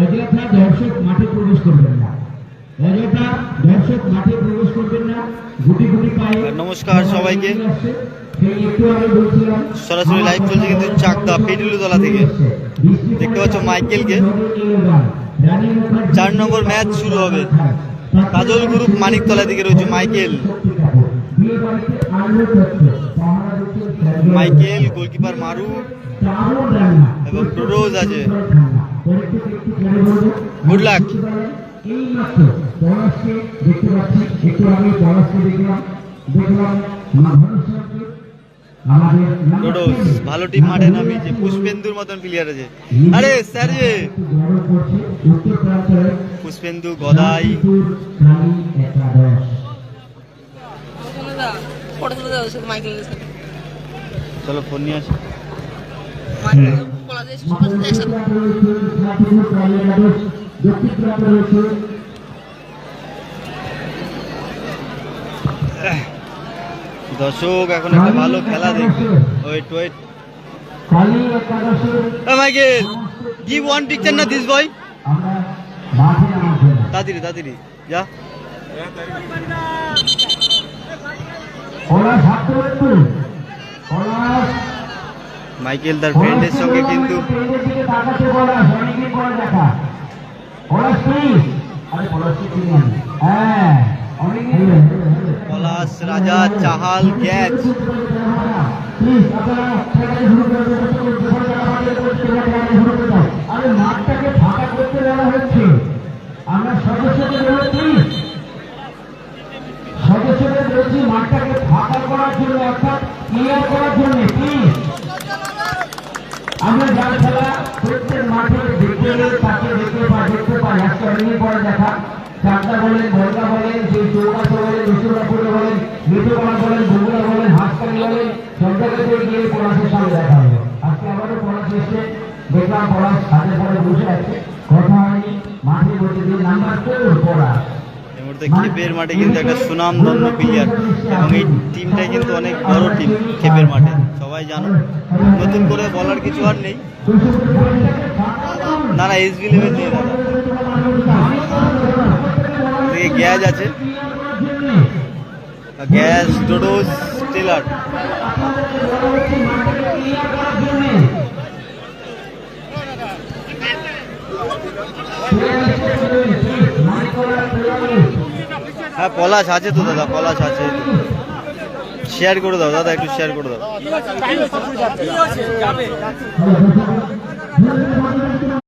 অযথা দর্শক মাঠে প্রবেশ করবেন না। অযথা দর্শক মাঠে প্রবেশ করবেন না। গুটি গুটি পায়ে নমস্কার সবাইকে। সরাসরি live চলছে কিন্তু চাকদা, পেটুলুতলা থেকে। দেখতে পাচ্ছ মাইকেলকে। চার নম্বর ম্যাচ শুরু হবে। কাজল গ্রুপ মানিকতলা দিকে রয়েছে মাইকেল। মাইকেল গোলকিপার মারু। এবং টোরোজ আছে। গুড লাক এই পলাশকে দেখতে পাচ্ছি একটু আগে পলাশকে দেখলাম দেখলাম মাধবসাকে আমাদের টোডোস ভালো টিম মাঠে নামিয়েছে পুষ্পেন্দুর মতন প্লেয়ার আছে। আরে স্যার যে পুষ্পেন্দু গদাই চলো ফোন নিয়ে আসি সবার সাথে একসাথে দর্শক এখন একটা ভালো খেলা দেখবে। Wait Michael give one picture না দিস বয় আমরা মাঠে তাড়াতাড়ি তাড়াতাড়ি। যা। তুলে একটু পলাশ মাইকেল তার ফ্রেন্ডের সঙ্গে কিন্তু পলাশ রাজা চাহাল ক্যাচ সদস্যদের বলেছি, মাঠটাকে ফাঁকা করার জন্য, অর্থাৎ ক্লিয়ার করার জন্য প্লিজ আমরা যার খেলা প্রত্যেক মাঠে দেখতে তাকে দেখতে পাই দেখতে পাই আজকে অনেকদিন পরে দেখা। চাকদা বলেন ভরকা বলেন সেই চৌকাছা বলেন বিষ্ণুরাপুরে বলেন মিঠুকলা বলেন, বগুড়া বলেন হাসকালি বলেন জায়গাতে গিয়ে পলাশের সঙ্গে দেখা হলো আজকে আবারও পলাশ এসে দেখলাম পলাশ হাতে পরে বসে আছে। কথা হয়নি, মাঠে বসে দিয়ে নাম্বার পলাশ এই মুহূর্তে খেপের মাঠে কিন্তু একটা সুনামধন্য প্লেয়ার এবং এই টিমটাই কিন্তু অনেক বড় টিম খেপের মাঠে। সবাই জানো, নতুন করে বলার কিছু আর নেই। না না এসবি লেভেল নিয়ে দাদা এদিকে গ্যাস আছে। গ্যাস, ডোডোস, টেলার। হ্যাঁ পলাশ আছে তো দাদা পলাশ আছে। শেয়ার করে দাও, দাদা, একটু শেয়ার করে দাও।